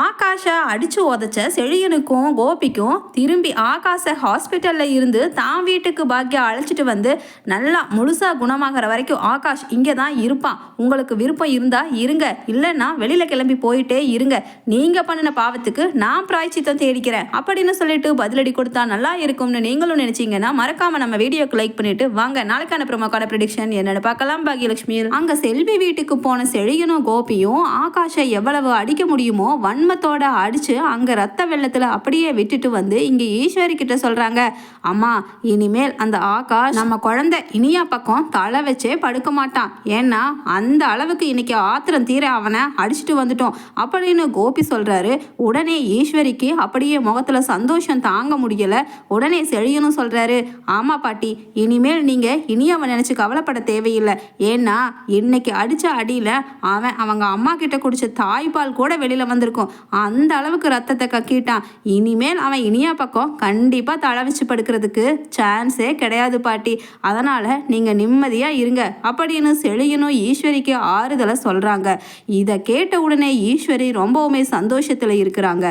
ஆகாஷை அடிச்சு உதைச்ச செழியனுக்கும் கோபிக்கும் திரும்பி ஆகாஷை ஹாஸ்பிட்டலில் இருந்து தான் வீட்டுக்கு பாக்கியா அழைச்சிட்டு வந்து நல்லா முழுசாக குணமாகிற வரைக்கும் ஆகாஷ் இங்கே தான் இருப்பான். உங்களுக்கு விருப்பம் இருந்தால் இருங்க. இல்லைன்னா வெளியில் கிளம்பி போயிட்டே இருங்க. நீங்கள் பண்ணின பாவத்துக்கு நான் பிராய்ச்சித்தம் தேடிக்கிறேன். அப்படின்னு சொல்லிட்டு பதிலடி கொடுத்தா நல்லா இருக்கும்னு நீங்களும் நினச்சிங்கன்னா மறக்காமல் நம்ம வீடியோக்கு லைக் பண்ணிட்டு வாங்க. நாளைக்கான ப்ரொமோக்கான ப்ரிடிக்ஷன் என்னென்னு பார்க்கலாம். பாகியலட்சுமி. அங்கே செல்வி வீட்டுக்கு போன செழியனும் கோபியும் ஆகாஷை எவ்வளவு அடிக்க முடியுமோ வன்மத்தோட அடிச்சு அங்க ரத்த வெள்ளத்துல அப்படியே விட்டுட்டு வந்து இங்க ஈஸ்வரி கிட்ட சொல்றாங்க அம்மா இனிமேல் அந்த ஆகாஷ் நம்ம குழந்தை இனியா பக்கம் தலை வச்சே படுக்க மாட்டான். ஏன்னா அந்த அளவுக்கு இன்னைக்கு ஆத்திரம் தீர அவனை அடிச்சுட்டு வந்துட்டோம். அப்படின்னு கோபி சொல்றாரு. உடனே ஈஸ்வரிக்கு அப்படியே முகத்துல சந்தோஷம் தாங்க முடியல. உடனே செழியனும் சொல்றாரு ஆமா பாட்டி இனிமேல் நீங்க இனியாவை நினைச்சு கவலைப்பட தேவையில்லை. ஏன்னா இன்னைக்கு அடிச்ச அடியில அவன் அவங்க அம்மா கிட்ட குடிச்ச தாய்ப்பால் கூட வெளியில வந்திருக்கும். அந்த அளவுக்கு ரத்தத்தை கக்கிட்டான். இனிமேல் அவன் இனியா பக்கம் கண்டிப்பாக தலை வச்சு படுக்கிறதுக்கு சான்ஸே கிடையாது பாட்டி. அதனால் நீங்கள் நிம்மதியாக இருங்க அப்படின்னு செழியனும் ஈஸ்வரிக்கு ஆறுதலை சொல்கிறாங்க இதை கேட்ட உடனே ஈஸ்வரி ரொம்பவுமே சந்தோஷத்தில் இருக்கிறாங்க.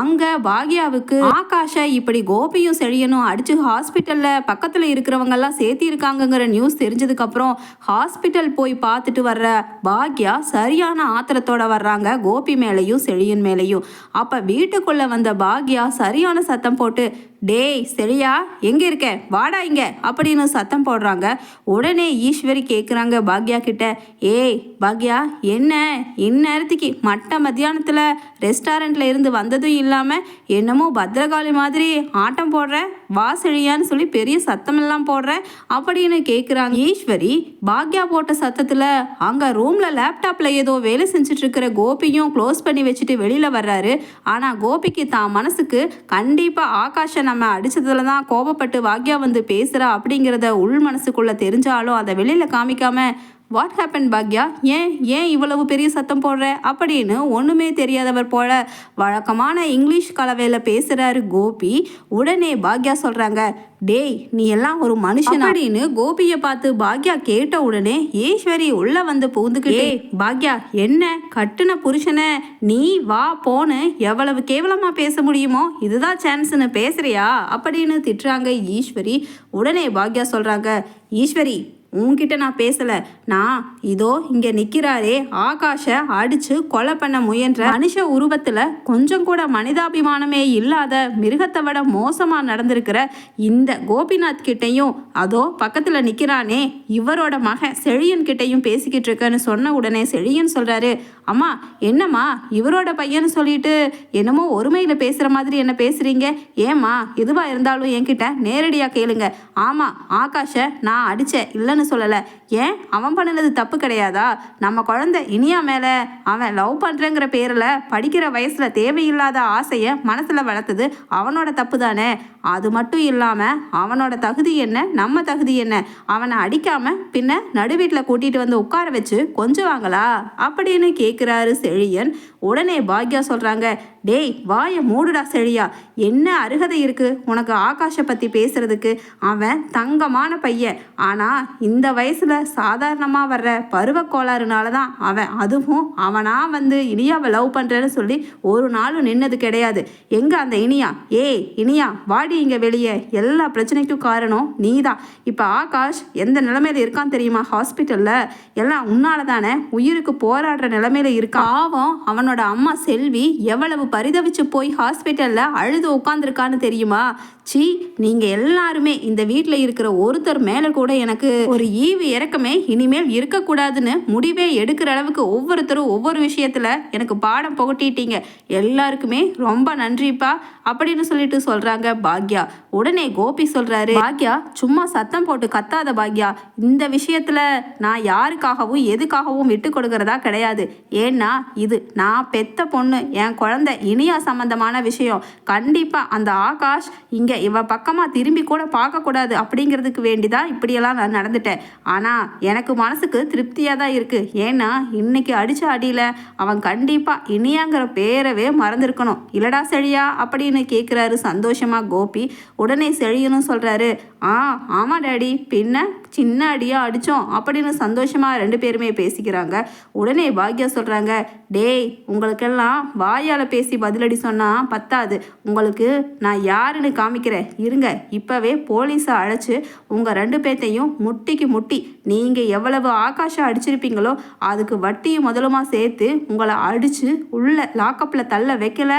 அங்கே பாக்யாவுக்கு ஆகாஷை இப்படி கோபியும் செழியனும் அடித்து ஹாஸ்பிட்டலில் பக்கத்தில் இருக்கிறவங்க எல்லாம் நியூஸ் தெரிஞ்சதுக்கப்புறம் ஹாஸ்பிட்டல் போய் பார்த்துட்டு வர்ற பாக்யா சரியான ஆத்திரத்தோட வர்றாங்க. கோபி மேலேயும் செழியன் மேலேயும். அப்ப வீட்டுக்குள்ளே வந்த பாக்யா சரியான சத்தம் போட்டு டேய் சரியா? எங்க இருக்க? வாடா இங்க. அப்படின்னு சத்தம் போடுறாங்க. உடனே ஈஸ்வரி கேட்குறாங்க பாக்யா கிட்ட. ஏய் பாக்யா என்ன? இந்நேரத்துக்கு மட்ட மத்தியானத்துல ரெஸ்டாரண்ட்ல இருந்து வந்ததும் இல்லாம என்னமோ பத்ரகாளி மாதிரி ஆட்டம் போடுற வா செழியான்னு சொல்லி பெரிய சத்தம் எல்லாம் போடுற அப்படின்னு கேட்குறாங்க ஈஸ்வரி பாக்யா போட்ட சத்தத்துல அங்க ரூம்ல லேப்டாப்ல ஏதோ வேலை செஞ்சுட்டு இருக்கிற கோபியும் க்ளோஸ் பண்ணி வச்சுட்டு வெளியில வர்றாரு. ஆனா கோபிக்கு தான் மனசுக்கு கண்டிப்பா ஆகாஷன் நம்ம அடித்ததுல தான் கோபப்பட்டு வாக்கியா வந்து பேசுகிறா அப்படிங்கிறத உள் மனசுக்குள்ளே தெரிஞ்சாலும் அதை வெளியில் காமிக்காமல் வாட் ஹேப்பன் பாக்யா? ஏன் ஏன் இவ்வளவு பெரிய சத்தம் போடுற? அப்படின்னு ஒண்ணுமே தெரியாதவர் போல வழக்கமான இங்கிலீஷ் கலவையில பேசுறாரு கோபி. உடனே பாக்யா சொல்றாங்க டேய் நீ எல்லாம் ஒரு மனுஷன்? அப்படின்னு கோபியை பார்த்து பாக்யா கேட்ட உடனே ஈஸ்வரி உள்ள வந்து புகுந்துக்கிட்டே பாக்யா என்ன கட்டுன புருஷனை? நீ வா போன்னு எவ்வளவு கேவலமா பேச முடியுமோ இதுதான் சான்ஸ்னு பேசுறியா? அப்படின்னு திட்டுறாங்க ஈஸ்வரி. உடனே பாக்யா சொல்றாங்க ஈஸ்வரி உன்கிட்ட நான் பேசலை. நான் இதோ இங்கே நிற்கிறாரே. ஆகாஷை அடித்து கொலை பண்ண முயன்ற மனுஷ உருவத்தில் கொஞ்சம் கூட மனிதாபிமானமே இல்லாத மிருகத்தை விட மோசமாக நடந்திருக்கிற இந்த கோபிநாத் கிட்டையும் அதோ பக்கத்தில் நிற்கிறானே இவரோட மகன் செழியன் கிட்டையும் பேசிக்கிட்டு இருக்கேன்னு சொன்ன உடனே செழியன் சொல்கிறாரு அம்மா என்னம்மா இவரோட பையன்னு சொல்லிட்டு என்னமோ ஒருமையில் பேசுகிற மாதிரி என்ன பேசுகிறீங்க ஏம்மா எதுவாக இருந்தாலும் என்கிட்ட நேரடியாக கேளுங்க. ஆமாம் ஆகாஷை நான் அடித்தேன் இல்லைன்னு சொல்லலை. ஏன்? அவன் பண்ணினது தப்பு கிடையாதா? நம்ம குழந்தை இனியா மேலே அவன் லவ் பண்ணுறேங்கிற பேரில் படிக்கிற வயசில் தேவையில்லாத ஆசையை மனசில் வளர்த்தது அவனோட தப்பு தானே? அது மட்டும் இல்லாமல் அவனோட தகுதி என்ன? நம்ம தகுதி என்ன? அவனை அடிக்காமல் பின்ன நடுவீட்டில் கூட்டிகிட்டு வந்து உட்கார வச்சு கொஞ்சுவாங்களா? அப்படின்னு கேட்குறாரு செழியன். உடனே பாக்யா சொல்கிறாங்க டேய் வாயை மூடுடா செழியா. என்ன அருகதை இருக்கு? உனக்கு ஆகாஷை பற்றி பேசுறதுக்கு அவன் தங்கமான பையன். ஆனால் இந்த வயசில் சாதாரணமாக வர்ற பருவ கோளாறுனால தான் அவன் அதுவும் அவனா வந்து இனியாவை லவ் பண்ணுறேன்னு சொல்லி ஒரு நாளும் நின்னது கிடையாது. எங்கே அந்த இனியா? ஏய் இனியா வாடி இங்கே வெளியே. எல்லா பிரச்சனைக்கும் காரணம் நீ தான் இப்போ ஆகாஷ் எந்த நிலைமையில இருக்கான் தெரியுமா? ஹாஸ்பிட்டலில். எல்லாம் உன்னால தானே உயிருக்கு போராடுற நிலைமையில இருக்கான் பாவம் அவனோட அம்மா செல்வி எவ்வளவு பரிதவிச்சு போய் ஹாஸ்பிட்டலில் அழுது உட்காந்துருக்கான்னு தெரியுமா? சி நீங்கள் எல்லாருமே இந்த வீட்டில் இருக்கிற ஒருத்தர் மேலே கூட எனக்கு ஒரு ஈவு இறக்கமே இனிமேல் இருக்கக்கூடாதுன்னு முடிவே எடுக்கிற அளவுக்கு ஒவ்வொருத்தரும் ஒவ்வொரு விஷயத்தில் எனக்கு பாடம் புகட்டிட்டீங்க. எல்லாருக்குமே ரொம்ப நன்றிப்பா அப்படின்னு சொல்லிட்டு சொல்கிறாங்க பாக்யா. உடனே கோபி சொல்கிறாரு பாக்யா சும்மா சத்தம் போட்டு கத்தாத பாக்யா. இந்த விஷயத்தில் நான் யாருக்காகவும் எதுக்காகவும் விட்டு கொடுக்கறதா கிடையாது. ஏன்னா இது நான் பெத்த பொண்ணு என் குழந்தை இனியா சம்பந்தமான விஷயம். கண்டிப்பாக அந்த ஆகாஷ் இங்கே இவ பக்கமாக திரும்பி கூட பார்க்கக்கூடாது அப்படிங்கிறதுக்கு வேண்டி தான் இப்படியெல்லாம் நான் நடந்துட்டேன். ஆனால் எனக்கு மனசுக்கு திருப்தியாக தான் இருக்குது ஏன்னா இன்னைக்கு அடித்த அடியில் அவன் கண்டிப்பாக இனியாங்கிற பேரவே மறந்துருக்கணும். இல்லடா செழியா அப்படின்னு கேட்குறாரு சந்தோஷமாக கோபி. உடனே செழியனும் சொல்கிறாரு ஆ ஆமாம் டேடி. பின்ன? சின்ன அடியாக அடித்தோம் அப்படின்னு சந்தோஷமாக ரெண்டு பேருமே பேசிக்கிறாங்க. உடனே பாக்யா சொல்கிறாங்க டேய் உங்களுக்கெல்லாம் வாயால் பேசி பதிலடி சொன்னால் பத்தாது. உங்களுக்கு நான் யாருன்னு காமிக்கிறேன். இருங்க இப்போவே போலீஸை அழைச்சி உங்கள் ரெண்டு பேர்த்தையும் முட்டிக்கு முட்டி நீங்கள் எவ்வளவு ஆகாஷம் அடிச்சிருப்பீங்களோ அதுக்கு வட்டியும் முதலுமா சேர்த்து உங்களை அடித்து உள்ள லாக்கப்பில் தள்ள வைக்கல.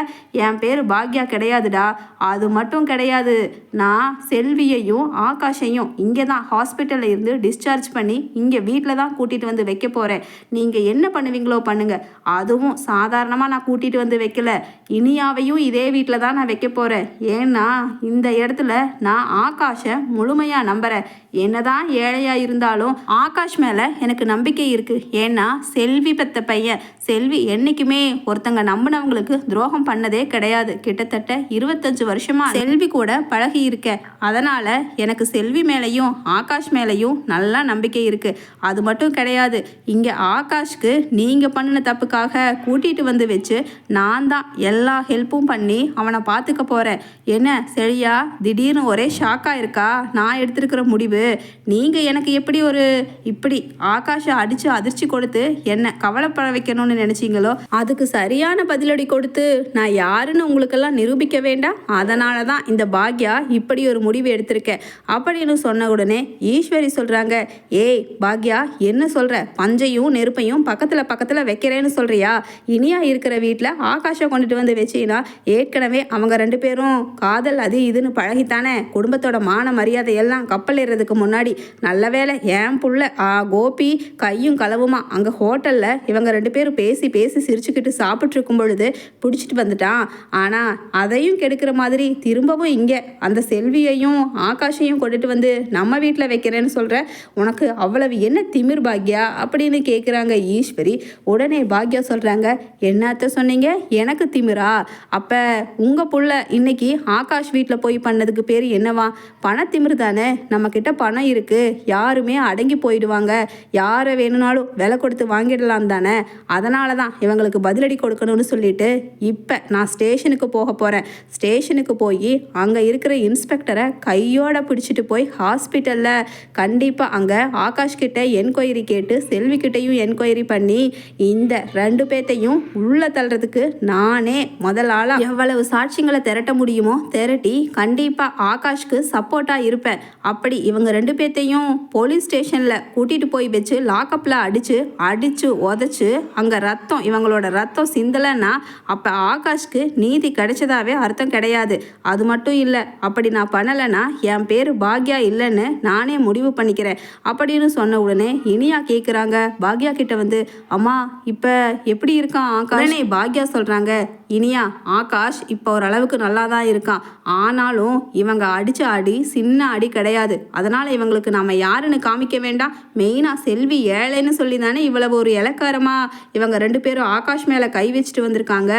என் பேர் பாக்யா கிடையாதுடா. அது மட்டும் கிடையாது. நான் செல்வியையும் ஆகாஷையும் இங்கே தான் ஹாஸ்பிட்டலில் இருந்து டிஸ்சார்ஜ் பண்ணி இங்கே வீட்டில் தான் கூட்டிகிட்டு வந்து வைக்க போகிறேன் நீங்கள் என்ன பண்ணுவீங்களோ பண்ணுங்கள் அதுவும் சாதாரணமாக நான் கூட்டிகிட்டு வந்து வைக்கல. இனியாவையும் இதே வீட்டில் தான் நான் வைக்க போகிறேன் ஏன்னா இந்த இடத்துல நான் ஆகாஷை முழுமையாக நம்புகிறேன் என்னதான் ஏழையாக இருந்தாலும் ஆகாஷ் மேலே எனக்கு நம்பிக்கை இருக்குது ஏன்னா செல்வி பெத்த பையன் செல்வி என்றைக்குமே ஒருத்தங்க நம்பினவங்களுக்கு துரோகம் பண்ணதே கிடையாது. கிட்டத்தட்ட இருபத்தஞ்சு வருஷமாக செல்வி கூட பழகி இருக்க. அதனால் எனக்கு செல்வி மேலேயும் ஆகாஷ் மேலேயும் நல்லா நம்பிக்கை இருக்குது அது மட்டும் கிடையாது இங்கே ஆகாஷ்க்கு நீங்கள் பண்ணின தப்புக்காக கூட்டிகிட்டு வந்து வச்சு நான் தான் எல்லா ஹெல்ப்பும் பண்ணி அவனை பார்த்துக்க போகிறேன் என்ன சரியா திடீர்னு ஒரே ஷாக்காக இருக்கா? நான் எடுத்திருக்கிற முடிவு. நீங்கள் எனக்கு எப்படி ஒரு இப்படி ஆகாஷை அடித்து அதிர்ச்சி கொடுத்து என்ன கவலைப்பட வைக்கணும்னு நினச்சிங்களோ? அதுக்கு சரியான பதிலடி கொடுத்து நான் யாருன்னு உங்களுக்கெல்லாம் நிரூபிக்க வேண்டாம் அதனால தான் இந்த பாக்யா இப்படி ஒரு முடிவு எடுத்திருக்கேன் அப்படின்னு சொன்ன உடனே ஈஸ்வரி சொல்கிறாங்க ஏய் பாக்யா என்ன சொல்கிற பஞ்சையும் நெருப்பையும் பக்கத்தில் பக்கத்தில் வைக்கிறேன்னு சொல்கிறியா இனியா இருக்கிற வீட்டில் ஆகாஷை கொண்டுட்டு வந்து வச்சீங்கன்னா ஏற்கனவே அவங்க ரெண்டு பேரும் காதல் அது இதுன்னு பழகித்தானே? குடும்பத்தோட மான மரியாதை எல்லாம் கப்பல் ஏறதுக்கு முன்னாடி நல்ல வேளை ஏன் புள்ள. ஆ கோபி கையும் களவுமா. அங்கே ஹோட்டலில் இவங்க ரெண்டு பேரும் பேசி பேசி சிரிச்சுக்கிட்டு சாப்பிட்டு இருக்கும் பொழுது பிடிச்சிட்டு வந்துட்டான் ஆனால் அதையும் கெடுக்கிற மாதிரி திரும்பவும் இங்கே அந்த செல்வியையும் ஆகாஷையும் கொண்டுட்டு வந்து நம்ம வீட்டில் வைக்கிறேன்னு சொல்கிற உனக்கு அவ்வளவு என்ன திமிர் பாக்யா? அப்படின்னு கேட்குறாங்க ஈஸ்வரி. உடனே பாக்யா சொல்கிறாங்க என்னத்த சொன்னீங்க? எனக்கு திமிரா? அப்போ உங்கள் புள்ள இன்னைக்கு ஆகாஷ் வீட்டில் போய் பண்ணதுக்கு பேர் என்னவா? பணத்திமிரு தானே? நம்மக்கிட்ட பணம் இருக்குது யாருமே அடங்கி போயிடுவாங்க. யாரை வேணும்னாலும் விலை கொடுத்து வாங்கிடலாம் தானே? அதனால தான் இவங்களுக்கு பதிலடி கொடுக்கணும்னு சொல்லிட்டு இப்போ நான் ஸ்டேஷனுக்கு போக போகிறேன் ஸ்டேஷனுக்கு போய் அங்கே இருக்கிற இன்ஸ்பெக்டரை கையோட பிடிச்சிட்டு போய் ஹாஸ்பிட்டலில் கண்டிப்பாக அங்கே ஆகாஷ் கிட்ட என்கொயரி கேட்டு செல்விக்கிட்டையும் என்கொயரி பண்ணி இந்த ரெண்டு பேர்த்தையும் உள்ளே தள்ளுறதுக்கு நானே முதல் ஆளாக எவ்வளவு சாட்சியங்களை திரட்ட முடியுமோ திரட்டி கண்டிப்பாக ஆகாஷ்க்கு சப்போர்ட்டாக இருப்பேன். அப்படி இவங்க ரெண்டு பேர்த்தையும் போலீஸ் ஸ்டேஷன் ஸ்டேஷனில் கூட்டிகிட்டு போய் வச்சு லாக்கப்பில் அடித்து அடித்து உதச்சி அங்கே ரத்தம் இவங்களோட ரத்தம் சிந்தலைன்னா அப்போ ஆகாஷ்க்கு நீதி கிடைச்சதாவே அர்த்தம் கிடையாது. அது மட்டும் இல்லை அப்படி நான் பண்ணலைன்னா என் பேர் பாக்யா இல்லைன்னு நானே முடிவு பண்ணிக்கிறேன். அப்படின்னு சொன்ன உடனே இனியா கேட்குறாங்க பாக்யா கிட்ட வந்து அம்மா இப்போ எப்படி இருக்கான் ஆகாஷ்? பாக்யா சொல்கிறாங்க இனியா ஆகாஷ் இப்போ ஓரளவுக்கு நல்லா தான் இருக்கான் ஆனாலும் இவங்க அடிச்ச அடி சின்ன அடி கிடையாது. அதனால் இவங்களுக்கு நாம் யாருன்னு காமிக்க வேண்டாம். மெயினாக செல்வி ஏழைன்னு சொல்லி தானே இவ்வளவு ஒரு இலக்காரமாக இவங்க ரெண்டு பேரும் ஆகாஷ் மேலே கை வச்சுட்டு வந்திருக்காங்க.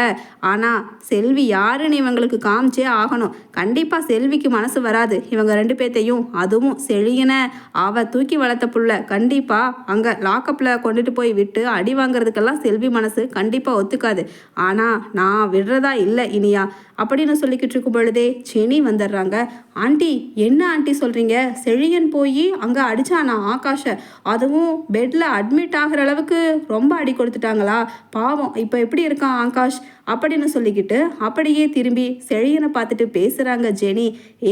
ஆனால் செல்வி யாருன்னு இவங்களுக்கு காமிச்சே ஆகணும். கண்டிப்பாக செல்விக்கு மனசு வராது. இவங்க ரெண்டு பேர்த்தையும் அதுவும் செழியன. அவ தூக்கி வளர்த்த புள்ள கண்டிப்பாக அங்கே லாக்கப்பில் கொண்டுட்டு போய் விட்டு அடி வாங்குறதுக்கெல்லாம் செல்வி மனசு கண்டிப்பாக ஒத்துக்காது. ஆனால் நான் விடுறதா இல்லை இனியா? அப்படின்னு சொல்லிக்கிட்டு இருக்கும் பொழுதே செனி வந்துடுறாங்க. ஆண்டி என்ன ஆண்டி சொல்கிறீங்க செழியன் போய் அங்கே அடிச்சானா ஆகாஷை? அதுவும் பெட்டில் அட்மிட் ஆகிற அளவுக்கு ரொம்ப அடி கொடுத்துட்டாங்களா? பாவம் இப்போ எப்படி இருக்கான் ஆகாஷ்? அப்படின்னு சொல்லிக்கிட்டு அப்படியே திரும்பி செழியனை பார்த்துட்டு பேசுகிறாங்க ஜெனி.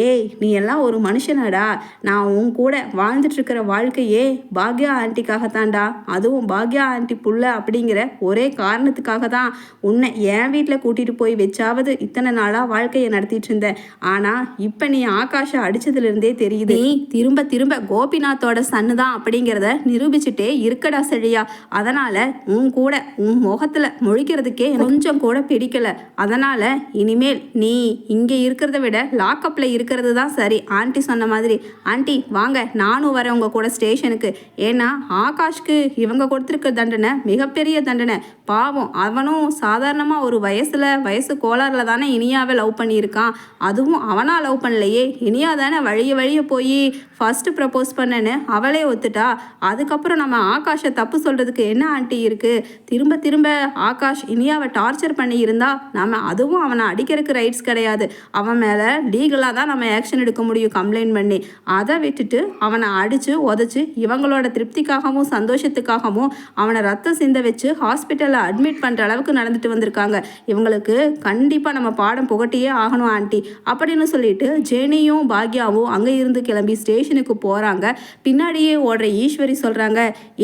ஏய் நீ எல்லாம் ஒரு மனுஷனடா. நான் உன் கூட வாழ்ந்துட்டுருக்கிற வாழ்க்கையே பாக்யா ஆண்டிக்காகத்தான்டா. அதுவும் பாக்யா ஆண்டி புள்ள அப்படிங்கிற ஒரே காரணத்துக்காக தான் உன்னை என் வீட்டில் கூட்டிகிட்டு போய் வச்சாவது இத்தனை நாளாக வாழ்க்கையை நடத்திட்டு இருந்தேன். ஆனால் இப்போ நீ ஆகாஷை அடிச்சதுலேருந்தே தெரியுது. நீ திரும்ப திரும்ப கோபிநாத்தோட சன்னு தான் அப்படிங்கிறத நிரூபிச்சுட்டே இருக்கடா செழியா. அதனால் உன் கூட உன் முகத்தில் முழிக்கிறதுக்கே கொஞ்சம் கூட பிடிக்கல. அதனால் இனிமேல் நீ இங்கே இருக்கிறத விட லாக்கப்பில் இருக்கிறது தான் சரி. ஆண்டி சொன்ன மாதிரி. ஆண்டி வாங்க நானும் வரேன் உங்கள் கூட ஸ்டேஷனுக்கு. ஏன்னா ஆகாஷ்க்கு இவங்க கொடுத்துருக்க தண்டனை மிகப்பெரிய தண்டனை. பாவம் அவனும் சாதாரணமாக ஒரு வயசில் வயசு கோளாறில் தானே இனியாவே லவ் பண்ணியிருக்கான். அதுவும் அவனா லவ் பண்ணலையே. இனியா தானே வழிய வழிய போய் ஃபஸ்ட்டு ப்ரப்போஸ் பண்ணேன்னு அவளே ஒத்துட்டா. அதுக்கப்புறம் நம்ம ஆகாஷை தப்பு சொல்கிறதுக்கு என்ன ஆண்டி இருக்குது திரும்ப திரும்ப ஆகாஷ் இனியாவை டார்ச்சர் பண்ணி இருந்தா நம்ம அதுவும் அவனை அடிக்கிறதுக்கு ரைட்ஸ் கிடையாது. அவன் மேலே லீகலாக தான் நம்ம ஆக்ஷன் எடுக்க முடியும் கம்ப்ளைண்ட் பண்ணி. அதை விட்டுட்டு அவனை அடித்து உதச்சி இவங்களோட திருப்திக்காகவும் சந்தோஷத்துக்காகவும் அவனை ரத்தம் சிந்த வச்சு ஹாஸ்பிட்டலில் அட்மிட் பண்ணுற அளவுக்கு நடந்துட்டு வந்திருக்காங்க. இவங்களுக்கு கண்டிப்பாக நம்ம பாடம் புகட்டியே ஆகணும் ஆண்டி. அப்படின்னு சொல்லிட்டு ஜெனியும் பாக்யாவும் அங்கே இருந்து கிளம்பி ஸ்டேஷனுக்கு போகிறாங்க பின்னாடியே ஓடுற ஈஸ்வரி சொல்கிறாங்க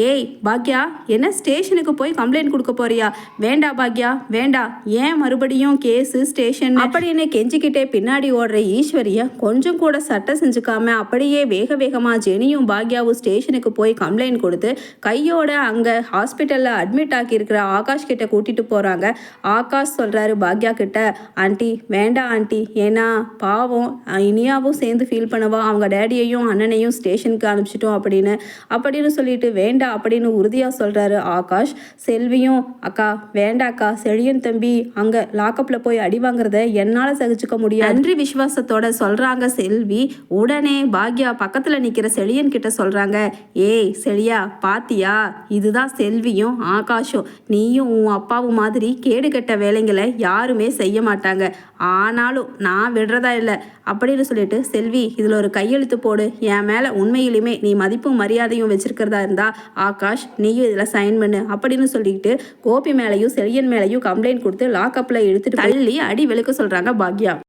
ஏய் பாக்யா என்ன ஸ்டேஷனுக்கு போய் கம்ப்ளைண்ட் கொடுக்க போறியா? வேண்டா பாக்யா வேண்டா. ஏன் மறுபடியும் கேஸு ஸ்டேஷன்? அப்படின்னு கெஞ்சிக்கிட்டே பின்னாடி ஓடுற ஈஸ்வரியை கொஞ்சம் கூட சட்டை செஞ்சுக்காம அப்படியே வேக வேகமாக ஜெனியும் பாக்யாவும் ஸ்டேஷனுக்கு போய் கம்ப்ளைண்ட் கொடுத்து கையோட அங்கே ஹாஸ்பிட்டலில் அட்மிட் ஆக்கியிருக்கிற ஆகாஷ் கிட்ட கூட்டிட்டு போகிறாங்க ஆகாஷ் சொல்கிறாரு பாக்யா கிட்ட ஆண்டி வேண்டாம் ஆண்டி. ஏன்னா பாவம் இனியாவும் சேர்ந்து ஃபீல் பண்ணவா? அவங்க டேடியையும் அண்ணனையும் ஸ்டேஷனுக்கு அனுப்பிச்சிட்டோம் அப்படின்னு. அப்படின்னு சொல்லிட்டு வேண்டாம் அப்படின்னு உறுதியாக சொல்கிறாரு ஆகாஷ். செல்வியும் அக்கா வேண்டாக்கா செழியன் தம்பி அங்கே லாக்கப்பில் போய் அடி வாங்குறத என்னால் சகிச்சுக்க முடியாது. நன்றி விசுவாசத்தோட சொல்கிறாங்க செல்வி. உடனே பாக்யா பக்கத்தில் நிற்கிற செழியன் கிட்ட சொல்கிறாங்க ஏய் செழியா பாத்தியா? இதுதான் செல்வியும் ஆகாஷும். நீயும் உன் அப்பாவும் மாதிரி கேடு கெட்ட வேலைங்களை யாருமே செய்ய மாட்டாங்க. ஆனாலும் நான் விடுறதா இல்லை. அப்படின்னு சொல்லிட்டு செல்வி இதில் ஒரு கையெழுத்து போடு. என் மேலே உண்மையிலுமே நீ மதிப்பும் மரியாதையும் வச்சிருக்கிறதா இருந்தா ஆகாஷ் நீயும் இதில் சைன் பண்ணு அப்படின்னு சொல்லிட்டு கோபி மேலேயும் செழியன் மேலேயும் கம்ப்ளைண்ட் கொடுத்து லாக்கப்பில் எடுத்துட்டு தள்ளி அடி வெளுக்க சொல்கிறாங்க பாக்யா.